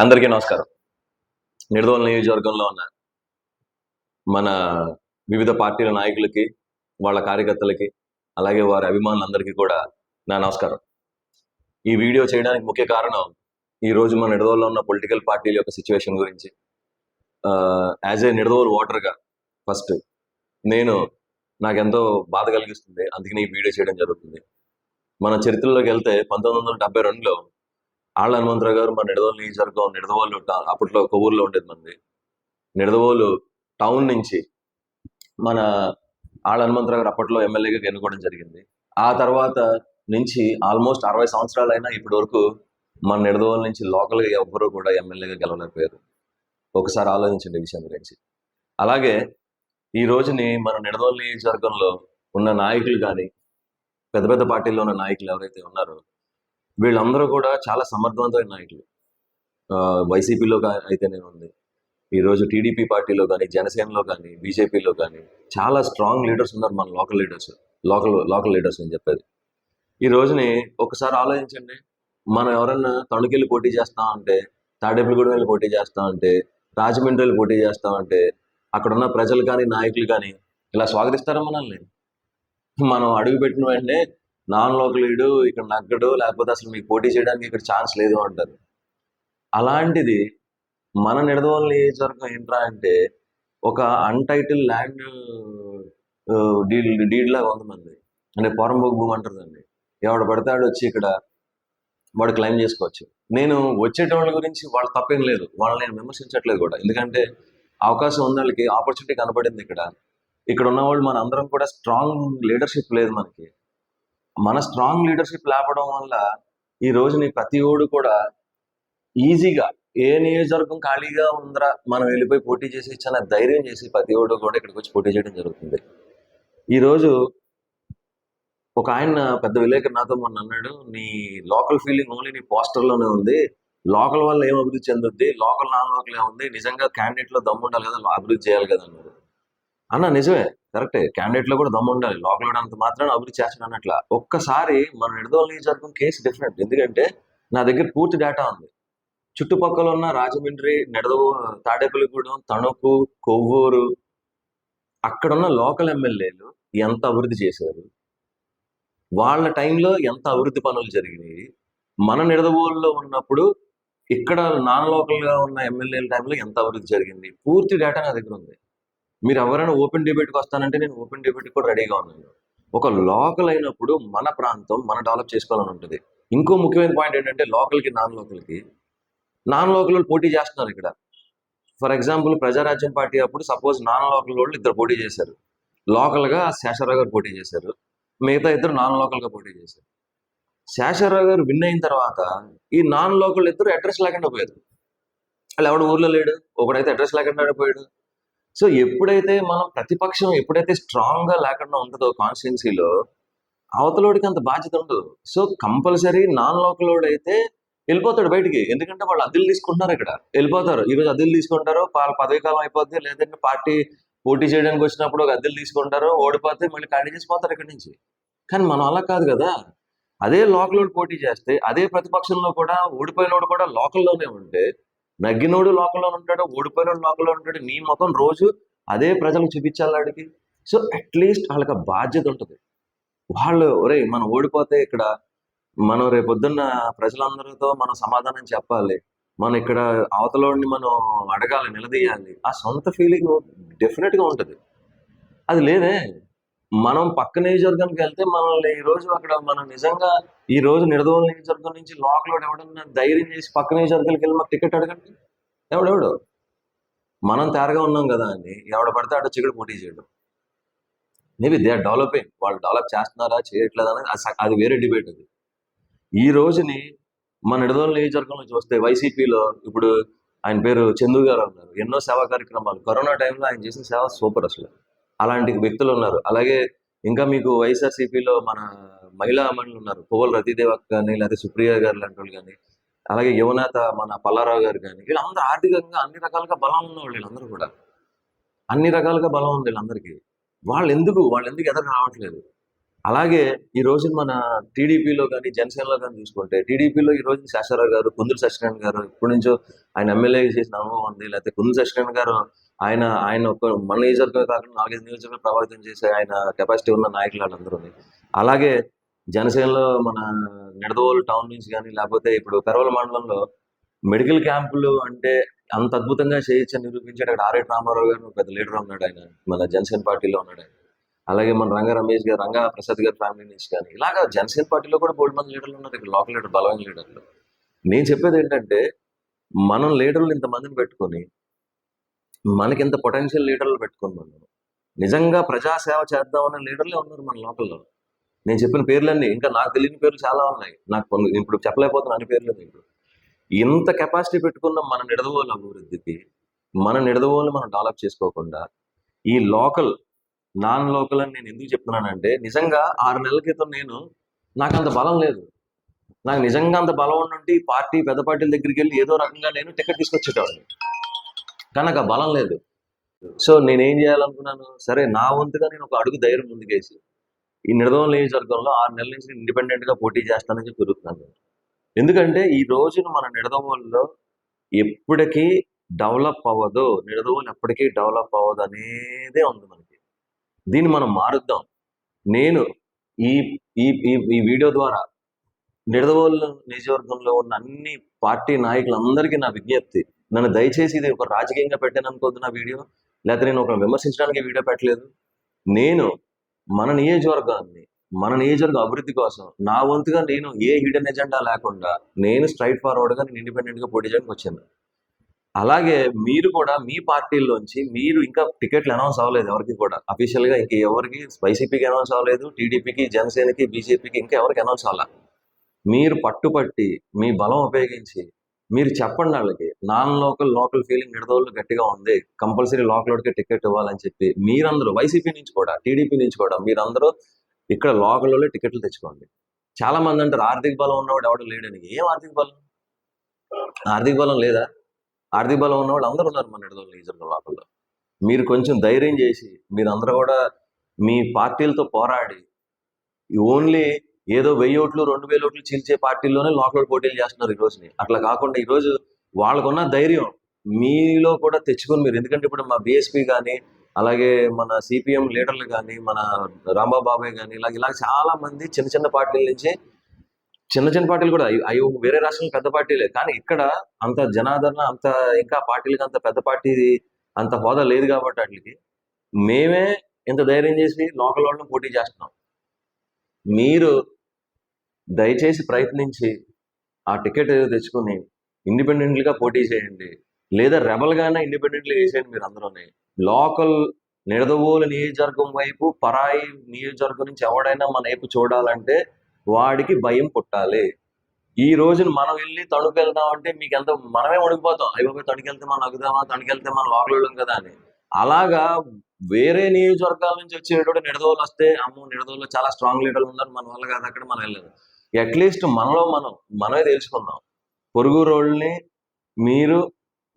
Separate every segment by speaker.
Speaker 1: అందరికీ నమస్కారం. నిడదవోలు నియోజకవర్గంలో ఉన్న మన వివిధ పార్టీల నాయకులకి వాళ్ళ కార్యకర్తలకి అలాగే వారి అభిమానులందరికీ కూడా నా నమస్కారం. ఈ వీడియో చేయడానికి ముఖ్య కారణం ఈ రోజు మన నిడదోల్లో ఉన్న పొలిటికల్ పార్టీల యొక్క సిచ్యువేషన్ గురించి. యాజ్ ఏ నిడదోల్ ఓటర్గా ఫస్ట్ నేను నాకెంతో బాధ కలిగిస్తుంది. అందుకని ఈ వీడియో చేయడం జరుగుతుంది. మన చరిత్రలోకి వెళ్తే పంతొమ్మిది వందల డెబ్బై రెండులో ఆళ్ళ హనుమంతరావు గారు మన నిడదవోలు నియోజకవర్గం నిడదవోలు అప్పట్లో అప్పట్లో ఊర్లో ఉండేది మంది నిడదవోలు టౌన్ నుంచి మన ఆళ్ళ హనుమంతరావు గారు అప్పట్లో ఎమ్మెల్యేగా ఎన్నుకోవడం జరిగింది. ఆ తర్వాత నుంచి ఆల్మోస్ట్ అరవై సంవత్సరాలు అయినా ఇప్పటి వరకు మన నిడదవోలు నుంచి లోకల్గా ఎవ్వరూ కూడా ఎమ్మెల్యేగా గెలవలేకపోయారు. ఒకసారి ఆలోచించండి ఈ విషయం గురించి. అలాగే ఈ రోజుని మన నిడదవోలు నియోజకవర్గంలో ఉన్న నాయకులు కానీ పెద్ద పెద్ద పార్టీల్లో ఉన్న నాయకులు ఎవరైతే ఉన్నారో వీళ్ళందరూ కూడా చాలా సమర్థవంతమైన నాయకులు. వైసీపీలో అయితేనే ఉంది. ఈరోజు టీడీపీ పార్టీలో కానీ జనసేనలో కానీ బీజేపీలో కానీ చాలా స్ట్రాంగ్ లీడర్స్ ఉన్నారు మన local leaders. Local local leaders అని చెప్పేది. ఈ రోజుని ఒకసారి ఆలోచించండి. మనం ఎవరన్నా తణుకెళ్ళి పోటీ చేస్తాం అంటే తాడేపల్లిగూడెం వెళ్ళి పోటీ చేస్తాం అంటే రాజమండ్రి వెళ్ళి పోటీ చేస్తాం అంటే అక్కడ ఉన్న ప్రజలు కానీ నాయకులు కానీ ఇలా స్వాగతిస్తారా మనల్ని? మనం అడుగు పెట్టిన వెంటనే నాన్ లోకల్ ఇక్కడ నగ్గడు లేకపోతే అసలు మీకు పోటీ చేయడానికి ఇక్కడ ఛాన్స్ లేదు అంటారు. అలాంటిది మన నిడదవోలు నియోజకవర్గం ఏంట్రా అంటే ఒక అన్టైటిల్ ల్యాండ్ డీడ్ డీడ్ లాగా ఉంది మంది అంటే పొరంబోగ్ భూమి అంటారు ఎవడు పడతాడు వచ్చి ఇక్కడ వాడు క్లైమ్ చేసుకోవచ్చు. నేను వచ్చేటోళ్ళ గురించి వాళ్ళ తప్పేం లేదు. వాళ్ళని నేను విమర్శించట్లేదు కూడా. ఎందుకంటే అవకాశం ఉన్న వాళ్ళకి ఆపర్చునిటీ కనబడింది ఇక్కడ. ఇక్కడ ఉన్న వాళ్ళు మన అందరం కూడా స్ట్రాంగ్ లీడర్షిప్ లేదు మనకి. మన స్ట్రాంగ్ లీడర్షిప్ లేపడం వల్ల ఈ రోజుని ప్రతి ఓడు కూడా ఈజీగా ఏ నియోజకవర్గం ఖాళీగా ఉందరా మనం వెళ్ళిపోయి పోటీ చేసి చాలా ధైర్యం చేసి ప్రతి ఓడు కూడా ఇక్కడికి వచ్చి పోటీ చేయడం జరుగుతుంది. ఈరోజు ఒక ఆయన పెద్ద విలేకరు నాతో మొన్న అన్నాడు నీ లోకల్ ఫీలింగ్ ఓన్లీ నీ పోస్టర్లోనే ఉంది. లోకల్ వల్ల ఏం అభివృద్ధి చెందుద్ది? లోకల్ నాన్ లోకల్ ఏముంది? నిజంగా క్యాండిడేట్లో దమ్ము ఉండాలి కదా అభివృద్ధి చేయాలి కదా అన్నారు అన్న నిజమే. కరెక్టే. క్యాండిడేట్లో కూడా దమ్ము ఉండాలి. లోకల్ అంత మాత్రమే అభివృద్ధి చేస్తాడు అన్నట్ల ఒక్కసారి మన నిడదోలు నియోజకవర్గం కేసు డిఫరెంట్ ఎందుకంటే నా దగ్గర పూర్తి డేటా ఉంది. చుట్టుపక్కల ఉన్న రాజమండ్రి నిడదవు తాడేపల్లిగూడెం తణుకు కొవ్వూరు అక్కడున్న లోకల్ ఎమ్మెల్యేలు ఎంత అభివృద్ధి చేశారు? వాళ్ళ టైంలో ఎంత అభివృద్ధి పనులు జరిగినాయి? మన నిడదవోలులో ఉన్నప్పుడు ఇక్కడ నాన్ లోకల్గా ఉన్న ఎమ్మెల్యేల టైంలో ఎంత అభివృద్ధి జరిగింది? పూర్తి డేటా నా దగ్గర ఉంది. మీరు ఎవరైనా ఓపెన్ డిబేట్కి వస్తానంటే నేను ఓపెన్ డిబేట్కి కూడా రెడీగా ఉన్నాను ఒక లోకల్ అయినప్పుడు మన ప్రాంతం మన డెవలప్ చేసుకోవాలని ఉంటుంది. ఇంకో ముఖ్యమైన పాయింట్ ఏంటంటే లోకల్కి నాన్ లోకల్కి. నాన్ లోకల్ వాళ్ళు పోటీ చేస్తున్నారు ఇక్కడ. ఫర్ ఎగ్జాంపుల్ ప్రజారాజ్యం పార్టీ అప్పుడు సపోజ్ నాన్ లోకల్ వాళ్ళు ఇద్దరు పోటీ చేశారు. లోకల్గా శేషరావు గారు పోటీ చేశారు. మిగతా ఇద్దరు నాన్ లోకల్గా పోటీ చేశారు. శేషరావు గారు విన్ అయిన తర్వాత ఈ నాన్ లోకల్ ఇద్దరు అడ్రస్ లేకుండా పోయారు. వాళ్ళు ఎవడు ఊర్లో లేడు? ఒకడైతే అడ్రస్ లేకుండా పోయాడు. సో ఎప్పుడైతే మనం ప్రతిపక్షం ఎప్పుడైతే స్ట్రాంగ్గా లేకుండా ఉంటుందో కాన్స్టిట్యున్సీలో అవతలోడికి అంత బాధ్యత ఉండదు. సో కంపల్సరీ నాన్ లోకల్ అయితే వెళ్ళిపోతాడు బయటికి. ఎందుకంటే వాళ్ళు అద్దెలు తీసుకుంటున్నారు ఇక్కడ. వెళ్ళిపోతారు. ఈ రోజు అద్దెలు తీసుకుంటారు వాళ్ళ పదవి కాలం అయిపోద్ది లేదంటే పార్టీ పోటీ చేయడానికి వచ్చినప్పుడు ఒక అద్దెలు తీసుకుంటారు ఓడిపోతే మళ్ళీ ఖాళీ చేసిపోతారు ఇక్కడి నుంచి. కానీ మనం అలా కాదు కదా. అదే లోకల్ పోటీ చేస్తే అదే ప్రతిపక్షంలో కూడా ఓడిపోయినోడు కూడా లోకల్లోనే ఉంటే నగ్గినోడు లోకంలో ఉంటాడు ఓడిపోయినోడు లోకంలో ఉంటాడు. నీ మొత్తం రోజు అదే ప్రజలకు చూపించాలి వాడికి సో అట్లీస్ట్ వాళ్ళకి బాధ్యత ఉంటుంది. వాళ్ళు ఒరే మనం ఓడిపోతే ఇక్కడ మనం రేపొద్దున్న ప్రజలందరితో మనం సమాధానం చెప్పాలి. మనం ఇక్కడ అవతలోడిని మనం అడగాలి నిలదీయాలి. ఆ సొంత ఫీలింగ్ డెఫినెట్గా ఉంటుంది. అది లేదే. మనం పక్క నియోజకవర్గానికి వెళ్తే మనల్ని ఈ రోజు అక్కడ మనం నిజంగా ఈ రోజు నిడదవోలు నియోజకవర్గం నుంచి లోకల్ ఎవడన్నా ధైర్యం చేసి పక్క నియోజకవర్గానికి వెళ్ళి మాకు టికెట్ అడగండి. ఎవడెవడు? మనం తేరగా ఉన్నాం కదా అని ఎవడ పడితే ఆడ చికెట్ పోటీ చేయడం. మేబీ దే ఆర్ డెవలపింగ్ వాళ్ళు డెవలప్ చేస్తున్నారా చేయట్లేదా అనేది అది వేరే డిబేట్ అది. ఈ రోజుని మన నిడదోల నియోజకవర్గంలో చూస్తే వైసీపీలో ఇప్పుడు ఆయన పేరు చందు గారు ఉన్నారు ఎన్నో సేవా కార్యక్రమాలు. కరోనా టైంలో ఆయన చేసిన సేవ సూపర్ అసలు. అలాంటి వ్యక్తులు ఉన్నారు. అలాగే ఇంకా మీకు వైఎస్ఆర్సీపీలో మన మహిళా అమలు ఉన్నారు. పువ్వుల రతిదేవ కానీ లేదా సుప్రియ గారు లాంటి వాళ్ళు కానీ అలాగే యువనేత మన పల్లారావు గారు కానీ వీళ్ళందరూ ఆర్థికంగా అన్ని రకాలుగా బలం ఉన్న వాళ్ళు వీళ్ళందరూ కూడా. అన్ని రకాలుగా బలం ఉంది వీళ్ళందరికీ. వాళ్ళు ఎందుకు వాళ్ళు ఎందుకు ఎదురు రావట్లేదు? అలాగే ఈ రోజు మన టీడీపీలో కానీ జనసేనలో కానీ చూసుకుంటే టీడీపీలో ఈ రోజు శాస్త్రరావు గారు కుందులు సత్యనారాయణ గారు ఇప్పటి నుంచో ఆయన ఎమ్మెల్యే చేసిన అనుభవం ఉంది. లేకపోతే కుందులు సత్యనారాయణ గారు ఆయన ఆయన ఒక మన నియోజకవర్గం కాకుండా నాలుగైదు నియోజకవర్గాలు ప్రభావితం చేసే ఆయన కెపాసిటీ ఉన్న నాయకులు వాళ్ళందరూ అలాగే జనసేనలో మన నిడదవోలు టౌన్ నుంచి కానీ లేకపోతే ఇప్పుడు కరవల మండలంలో మెడికల్ క్యాంపులు అంటే అంత అద్భుతంగా చేయొచ్చని నిరూపించాడు అక్కడ ఆర్ఎట్ రామారావు గారు పెద్ద లీడర్ ఉన్నాడు ఆయన. మన జనసేన పార్టీలో ఉన్నాడు ఆయన. అలాగే మన రంగా రమేష్ గారు రంగా ప్రసాద్ గారి ఫ్యామిలీ నుంచి కానీ ఇలాగా జనసేన పార్టీలో కూడా బోల్డ్ మంది లీడర్లు ఉన్నారు. ఇక్కడ లోకల్ లీడర్ బలమైన లీడర్లు నేను చెప్పేది ఏంటంటే మనం లీడర్లు ఇంతమందిని పెట్టుకొని మనకి ఇంత పొటెన్షియల్ లీడర్లు పెట్టుకొని మనం నిజంగా ప్రజాసేవ చేద్దామన్న లీడర్లే ఉన్నారు మన లోకల్లో. నేను చెప్పిన పేర్లన్నీ ఇంకా నాకు తెలియని పేర్లు చాలా ఉన్నాయి. నాకు కొన్ని- ఇప్పుడు చెప్పలేకపోతున్నా అన్ని పేర్లు ఇప్పుడు. ఇంత కెపాసిటీ పెట్టుకున్న మన నిడదవోలు అభివృద్ధికి మన నిడదవోలు మనం డెవలప్ చేసుకోకుండా ఈ లోకల్ నాన్ లోకల్ అని నేను ఎందుకు చెప్తున్నానంటే నిజంగా ఆరు నెలల క్రితం నేను నాకు అంత బలం లేదు. నాకు నిజంగా అంత బలం ఉండి పార్టీ పెద్ద పార్టీల దగ్గరికి వెళ్ళి ఏదో రకంగా నేను టికెట్ తీసుకొచ్చేటవాడిని కానీ నాకు బలం లేదు. సో నేనేం చేయాలనుకున్నాను? సరే నా వంతుగా నేను ఒక అడుగు ధైర్యం ముందుకేసి ఈ నిడదవోలు నియోజకవర్గంలో ఆరు నెలల నుంచి ఇండిపెండెంట్గా పోటీ చేస్తానని చెప్పి తిరుగుతున్నాను. ఎందుకంటే ఈ రోజున మన నిడదవోల్లో ఎప్పటికీ డెవలప్ అవ్వదు. నిడదవోలు ఎప్పటికీ డెవలప్ అవ్వదు అనేదే ఉంది మనకి. దీన్ని మనం మారుద్దాం. నేను ఈ ఈ ఈ- ఈ వీడియో ద్వారా నిడదవోలు నియోజకవర్గంలో ఉన్న అన్ని పార్టీ నాయకులందరికీ నా విజ్ఞప్తి నన్ను దయచేసి ఇది ఒక రాజకీయంగా పెట్టాను అనుకోవద్దు నా వీడియో. లేకపోతే నేను ఒక విమర్శించడానికి వీడియో పెట్టలేదు. నేను మన నియోజకవర్గాన్ని మన నియోజకవర్గ అభివృద్ధి కోసం నా వంతుగా నేను ఏ హిడెన్ ఎజెండా లేకుండా నేను స్ట్రైట్ ఫార్వర్డ్గా నేను ఇండిపెండెంట్గా పోటీ చేయడానికి వచ్చాను. అలాగే మీరు కూడా మీ పార్టీల్లోంచి మీరు ఇంకా టికెట్లు అనౌన్స్ అవ్వలేదు ఎవరికి కూడా. అఫీషియల్గా ఇంక ఇంకా ఎవరికి వైసీపీకి అనౌన్స్ అవ్వలేదు టీడీపీకి జనసేనకి బీజేపీకి ఇంకా ఎవరికి అనౌన్స్ అవ్వాల. మీరు పట్టుపట్టి మీ బలం ఉపయోగించి మీరు చెప్పండి వాళ్ళకి. Non local local feeling Nidadavolu గట్టిగా ఉంది. కంపల్సరీ లోకల్కి టికెట్ ఇవ్వాలని చెప్పి. మీరందరూ వైసీపీ నుంచి కూడా టీడీపీ నుంచి కూడా మీరందరూ ఇక్కడ లోకల్లో టికెట్లు తెచ్చుకోండి. చాలా మంది అంటారు ఆర్థిక బలం ఉన్నవాడు ఎవడు లేడని. ఏం ఆర్థిక బలం? ఆర్థిక బలం లేదా? ఆర్థిక బలం ఉన్నవాడు అందరూ ఉన్నారు మన నిడదోళ్ళు నియోజకవర్గం లోకల్లో. మీరు కొంచెం ధైర్యం చేసి మీరందరూ కూడా మీ పార్టీలతో పోరాడి ఓన్లీ ఏదో వెయ్యి ఓట్లు రెండు వేల ఓట్లు చీల్చే పార్టీల్లోనే లోకల్ పోటీలు చేస్తున్నారు ఈ రోజుని. అట్లా కాకుండా ఈ రోజు వాళ్ళకున్న ధైర్యం మీలో కూడా తెచ్చుకొని మీరు. ఎందుకంటే ఇప్పుడు మా బీఎస్పీ కానీ అలాగే మన సిపిఎం లీడర్లు కానీ మన రాంబాబు బాబాయ్ కానీ ఇలాగ ఇలా చాలా మంది చిన్న చిన్న పార్టీల నుంచి చిన్న చిన్న పార్టీలు కూడా అవి- అవి వేరే రాష్ట్రంలో పెద్ద పార్టీలే. కానీ ఇక్కడ అంత జనాదరణ అంత ఇంకా పార్టీలకి అంత పెద్ద పార్టీ అంత హోదా లేదు కాబట్టి వాటికి మేమే ఇంత ధైర్యం చేసి లోకల్ వాళ్ళని పోటీ చేస్తున్నాం. మీరు దయచేసి ప్రయత్నించి ఆ టికెట్ తెచ్చుకొని ఇండిపెండెంట్గా పోటీ చేయండి. లేదా రెబల్గానే గానే ఇండిపెండెంట్ మీరు అందరూనే. లోకల్ నిడదవోలు నియోజకవర్గం వైపు పరాయి నియోజకవర్గం నుంచి ఎవడైనా మన వైపు చూడాలంటే వాడికి భయం పుట్టాలి. ఈ రోజున మనం వెళ్ళి తణుకు వెళ్దాం అంటే మీకు ఎంత మనమే వణికిపోతాం అయ్యో తణుకెళ్తే మనం అగుదామా తణుకెళ్తే మనం లోకల్ కదా అని. అలాగా వేరే నియోజకవర్గాల నుంచి వచ్చేటప్పుడు నిడదోలు వస్తే అమ్మో నిడదోలు చాలా స్ట్రాంగ్ లీడర్లు ఉన్నారు. మన వల్ల కాదు అక్కడ మనం వెళ్ళలేదు. అట్లీస్ట్ మనలో మనం మనమే తెలుసుకుందాం. పొరుగు రోడ్ని మీరు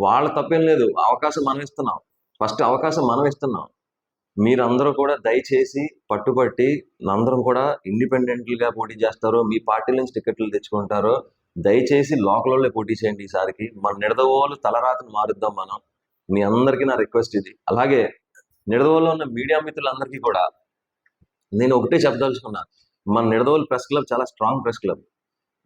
Speaker 1: వాళ్ళ తప్పేం లేదు. అవకాశం మనం ఇస్తున్నాం. ఫస్ట్ అవకాశం మనం ఇస్తున్నాం. మీరందరూ కూడా దయచేసి పట్టుబట్టి అందరం కూడా ఇండిపెండెంట్గా పోటీ చేస్తారు. మీ పార్టీ నుంచి టికెట్లు తెచ్చుకుంటారు. దయచేసి లోకల్లో పోటీ చేయండి ఈసారికి. మన నిడదవోలు తలరాతను మారుద్దాం మనం. మీ అందరికీ నా రిక్వెస్ట్ ఇది. అలాగే నిడదవోలో ఉన్న మీడియా మిత్రులందరికీ కూడా నేను ఒకటే చెప్పదలుచుకున్నా. మన నిడదవోలు ప్రెస్ క్లబ్ చాలా స్ట్రాంగ్ ప్రెస్ క్లబ్.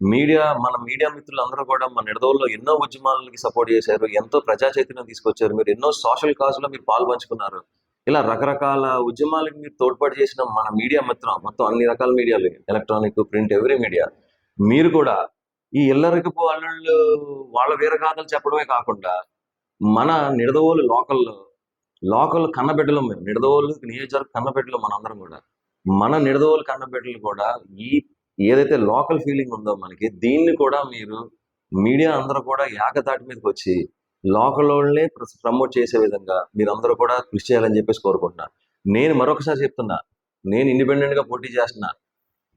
Speaker 1: మీడియా మన మీడియా మిత్రులందరూ కూడా మన నిడదవుల్లో ఎన్నో ఉద్యమాలకి సపోర్ట్ చేశారు ఎంతో ప్రజా చైతన్యం తీసుకొచ్చారు మీరు ఎన్నో సోషల్ కాజ్లో మీరు పాల్పంచుకున్నారు ఇలా రకరకాల ఉద్యమాలకు మీరు తోడ్పాటు చేసిన మన మీడియా మిత్రం మొత్తం అన్ని రకాల మీడియాలు ఎలక్ట్రానిక్ ప్రింట్ ఎవ్రీ మీడియా. మీరు కూడా ఈ ఇల్లరికపు అల్లుళ్ళు వాళ్ళ వీరగాథలు చెప్పడమే కాకుండా మన నిడదవోలు లోకల్లో లోకల్ కన్నబిడ్డలు మేము నిడదవోలు నియోజకవర్గ కన్నబిడ్డలు మనందరం కూడా. మన నిడదవోలు కన్నబిడ్డలు కూడా ఈ ఏదైతే లోకల్ ఫీలింగ్ ఉందో మనకి దీన్ని కూడా మీరు మీడియా అందరూ కూడా ఏకతాటి మీదకి వచ్చి లోకల్ వాళ్ళనే ప్రమోట్ చేసే విధంగా మీరందరూ కూడా కృషి చేయాలని చెప్పేసి కోరుకుంటున్నా. నేను మరొకసారి చెప్తున్నా నేను ఇండిపెండెంట్గా పోటీ చేస్తున్నా.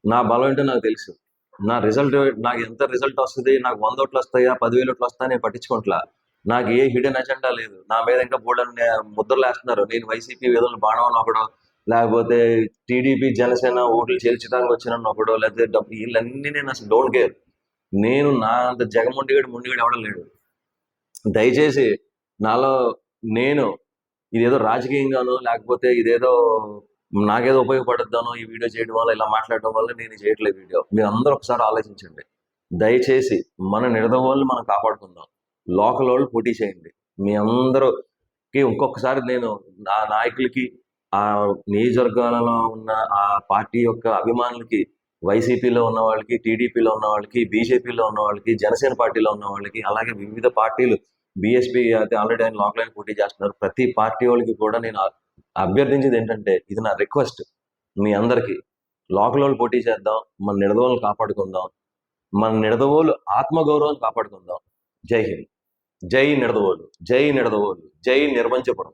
Speaker 1: నా బలం ఏంటో నాకు తెలుసు. నా రిజల్ట్ నాకు ఎంత రిజల్ట్ వస్తుంది నాకు వంద ఓట్లు వస్తాయా పదివేలు ఓట్లు వస్తాయని పట్టించుకుంటా నాకు ఏ హిడెన్ అజెండా లేదు. నా మీద ఇంకా బోర్డు ముద్రలు వేస్తున్నారు నేను వైసీపీ విధులను బాణం ఒకడు లేకపోతే టీడీపీ జనసేన ఓట్లు చేర్చడానికి వచ్చిన ఒకడో లేకపోతే డబ్బు వీళ్ళన్నీ నేను అసలు డోంట్ కేర్. నేను నా అంత జగముండిగాడు ముండిగాడు ఎవడం లేడు. దయచేసి నాలో నేను ఇదేదో రాజకీయంగానో లేకపోతే ఇదేదో నాకేదో ఉపయోగపడద్దానో ఈ వీడియో చేయడం వల్ల ఇలా మాట్లాడడం వల్ల నేను చేయట్లేదు వీడియో. మీరు అందరూ ఒకసారి ఆలోచించండి. దయచేసి మన నిడదవోళ్ళు మనం కాపాడుకుందాం. లోకల్ వాళ్ళు పోటీ చేయండి. మీ అందరూకి ఇంకొకసారి నేను నా నాయకులకి ఆ నియోజకవర్గాలలో ఉన్న ఆ పార్టీ యొక్క అభిమానులకి వైసీపీలో ఉన్న వాళ్ళకి టీడీపీలో ఉన్న వాళ్ళకి బీజేపీలో ఉన్న వాళ్ళకి జనసేన పార్టీలో ఉన్న వాళ్ళకి అలాగే వివిధ పార్టీలు బీఎస్పీ అయితే ఆల్రెడీ ఆయన లోకల్ ఆయన పోటీ చేస్తున్నారు. ప్రతి పార్టీ వాళ్ళకి కూడా నేను అభ్యర్థించింది అభ్యర్థించేది ఏంటంటే ఇది నా రిక్వెస్ట్ మీ అందరికీ. లోకల్ వాళ్ళు పోటీ చేద్దాం మన నిడదవోళ్ళు కాపాడుకుందాం మన నిడదవోలు ఆత్మగౌరవం కాపాడుకుందాం. జై హింద్. జై నిడదవోలు జై నిడదవోలు జై నిర్వంచపురం